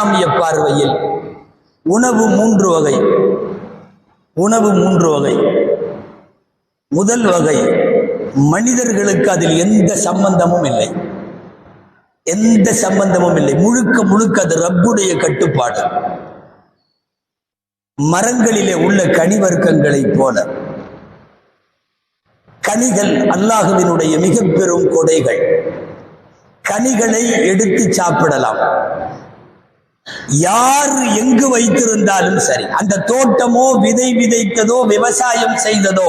இஸ்லாமிய பார்வையில் உணவு மூன்று வகை. உணவு மூன்று வகை. முதல் வகை மனிதர்களுக்கு அதில் எந்த சம்பந்தமும் இல்லை. எந்த சம்பந்தமும் இல்லை. முழுக்க முழுக்க அது ரப்புடைய கட்டுப்பாடு. மரங்களிலே உள்ள கனிவர்க்கங்களைப் போல. கனிகள் அல்லாஹுவினுடைய மிக பெரும் கொடைகள். கனிகளை எடுத்து சாப்பிடலாம். யார் எங்கு வைத்திருந்தாலும் சரி அந்த தோட்டமோ விதை விதைத்ததோ விவசாயம் செய்ததோ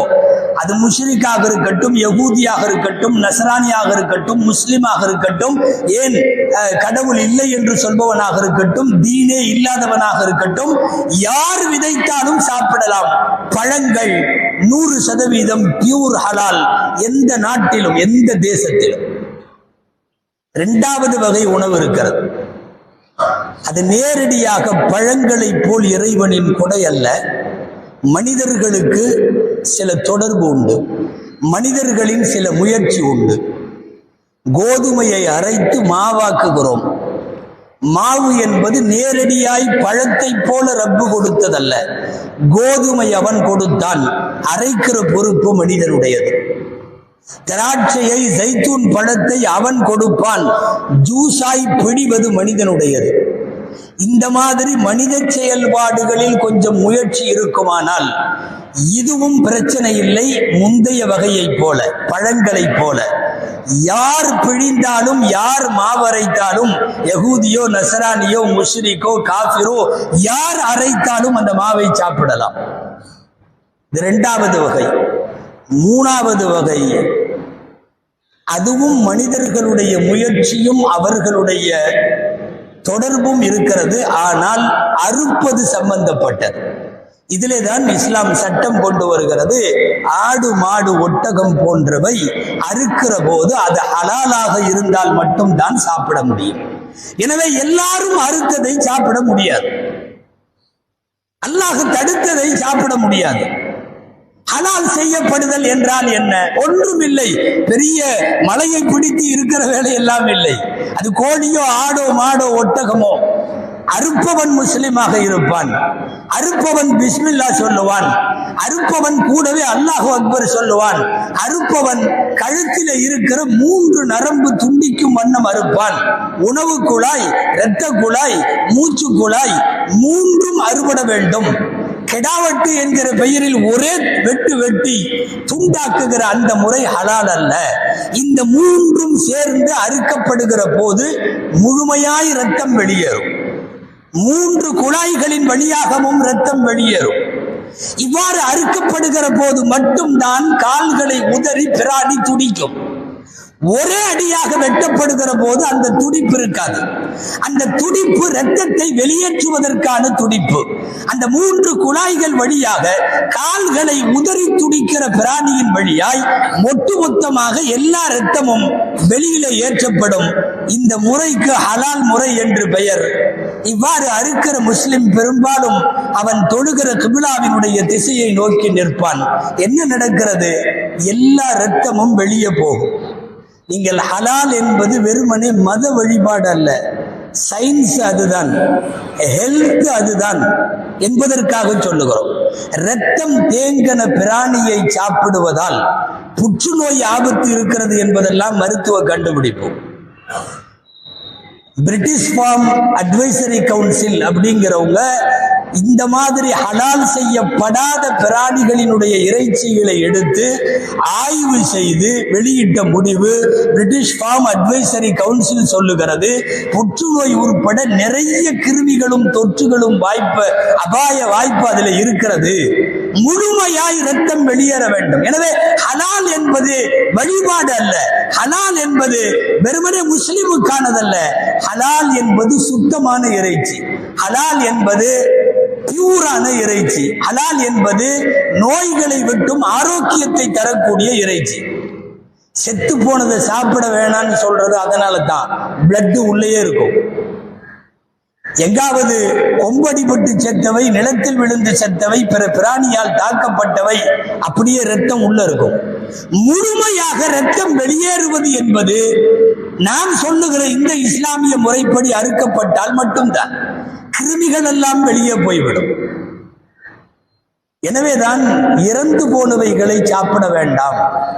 அது முஷ்ரிக்காக இருக்கட்டும் யகூதியாக இருக்கட்டும் நசரானியாக இருக்கட்டும் முஸ்லிமாக இருக்கட்டும் ஏன் கடவுள் இல்லை என்று சொல்பவனாக இருக்கட்டும் தீனே இல்லாதவனாக இருக்கட்டும் யார் விதைத்தாலும் சாப்பிடலாம். பழங்கள் நூறு சதவீதம் பியூர் ஹலால் எந்த நாட்டிலும் எந்த தேசத்திலும். இரண்டாவது வகை உணவு இருக்கிறது. அது நேரடியாக பழங்களைப் போல் இறைவனின் கொடை அல்ல. மனிதர்களுக்கு சில தொடர்பு உண்டு. மனிதர்களின் சில முயற்சி உண்டு. கோதுமையை அரைத்து மாவாக்குகிறோம். மாவு என்பது நேரடியாய் பழத்தைப் போல ரப்பு கொடுத்ததல்ல. கோதுமை அவன் கொடுத்தான். அரைக்கிற பொறுப்பு மனிதனுடையது திராட்சையை ஜைத்தூன் பழத்தை அவன் கொடுப்பான். ஜூஸாய் பிடிவது மனிதனுடையது. இந்த மாதிரி மனித செயல்பாடுகளில் கொஞ்சம் முயற்சி இருக்குமானால் இதுவும் பிரச்சனை இல்லை முந்தைய வகையைப் போல பழங்களைப் போல. யார் பிழிந்தாலும் யார் மாவரைத்தாலும் யகூதியோ நசரானியோ முஷ்ரிக்கோ காஃபிரோ யார் அரைத்தாலும் அந்த மாவை சாப்பிடலாம். இது இரண்டாவது வகை. மூணாவது வகை அதுவும் மனிதர்களுடைய முயற்சியும் அவர்களுடைய தொடர்பும் இருக்கிறது ஆனால் அறுப்பது சம்பந்தப்பட்டது. இதிலே தான் இஸ்லாம் சட்டம் கொண்டு வருகிறது ஆடு மாடு ஒட்டகம் போன்றவை அறுக்கிற போது அது ஹலாலாக இருந்தால் மட்டும்தான் சாப்பிட முடியும். எனவே எல்லாரும் அறுத்ததை சாப்பிட முடியாது. அல்லாஹ் தடுத்ததை சாப்பிட முடியாது. ஹலால் செய்யப்படுதல் என்றால் என்ன? ஒன்றும் இல்லை. பெரிய மலையை பிடித்து இருக்கிற வேலை எல்லாம் இல்லை. அது கோழியோ ஆடோ மாடோ ஒட்டகமோ. அறுப்பவன் முஸ்லிமாக இருப்பான். அறுப்பவன் பிஸ்மில்லா சொல்லுவான். அறுப்பவன் கூடவே அல்லாஹ் அக்பர் சொல்லுவான். அறுப்பவன் கழுத்தில இருக்கிற மூன்று நரம்பு துண்டிக்கும் வண்ணம் அறுப்பான். உணவு குழாய் இரத்த குழாய் மூச்சு குழாய் மூன்றும் அறுபட வேண்டும். கெடாவட்டு என்கிற பெயரில் ஒரே வெட்டு வெட்டி துண்டாக்குகிற அந்த முறை ஹலால் அல்ல. இந்த மூன்றும் சேர்ந்து அறுக்கப்படுகிற போது முழுமையாய் ரத்தம் வெளியேறும். மூன்று குழாய்களின் வழியாகவும் ரத்தம் வெளியேறும். இவ்வாறு அறுக்கப்படுகிற போது மட்டும்தான் கால்களை உதறி பிராணி துடிக்கும். ஒரே அடியாக வெட்டப்படுகிற போது அந்த துடிப்பு இருக்காது. அந்த துடிப்பு ரத்தத்தை வெளியேற்றுவதற்கான துடிப்பு. அந்த மூன்று குழாய்கள் வழியாக கால்களை உதறி துடிக்கிற பிராணியின் வழியாய் ஒட்டுமொத்தமாக எல்லா ரத்தமும் வெளியில ஏற்றப்படும். இந்த முறைக்கு ஹலால் முறை என்று பெயர். இவ்வாறு அறுக்கிற முஸ்லிம் பெரும்பாலும் அவன் தொழுகிற கிபிலாவினுடைய திசையை நோக்கி நிற்பான். என்ன நடக்கிறது? எல்லா ரத்தமும் வெளியே போகும். நீங்கள் ஹலால் என்பது வெறுமனே மத வழிபாடு அல்ல. சயின்ஸ் அதுதான். ஹெல்த் அதுதான் என்பதற்காக சொல்லுகிறோம். ரத்தம் தேங்கன பிராணியை சாப்பிடுவதால் புற்றுநோய் ஆபத்து இருக்கிறது என்பதெல்லாம் மருத்துவ கண்டுபிடிப்பு. பிரிட்டிஷ் ஃபார்ம் அட்வைசரி கவுன்சில் அப்படிங்கிறவங்க இந்த மாதிரி ஹலால் செய்யப்படாத பிராணிகளினுடைய இறைச்சிகளை எடுத்து ஆய்வு செய்து வெளியிட்ட முடிவு பிரிட்டிஷ் ஃபார்ம் அட்வைசரி கவுன்சில் சொல்லுகிறது புற்றுநோய் உட்பட நிறைய கிருமிகளும் தொற்றுகளும் வாய்ப்பு அபாய வாய்ப்பு அதில் இருக்கிறது. முழுமையாய் ரத்தம் வெளியேற வேண்டும். எனவே ஹலால் என்பது வழிபாடு அல்ல. ஹலால் என்பது வெறுமனே முஸ்லிமுக்கானதல்ல. ஹலால் என்பது சுத்தமான இறைச்சி. ஹலால் என்பது பியூரான இறைச்சி. ஹலால் என்பது நோய்களை விட்டும் ஆரோக்கியத்தை தரக்கூடிய இறைச்சி. செத்து போனதை சாப்பிட வேணாம்னு சொல்றது அதனால தான் பிளட் உள்ளேயே இருக்கும். எங்காவது கொம்படிபட்டு செத்தவை நிலத்தில் விழுந்து செத்தவை பிற பிராணியால் தாக்கப்பட்டவை அப்படியே ரத்தம் உள்ள இருக்கும். முழுமையாக ரத்தம் வெளியேறுவது என்பது நாம் சொல்லுகிற இந்த இஸ்லாமிய முறைப்படி அறுக்கப்பட்டால் மட்டும்தான். கிருமிகள் எல்லாம் வெளியே போய்விடும். எனவேதான் இறந்து போனவைகளை சாப்பிட வேண்டாம்.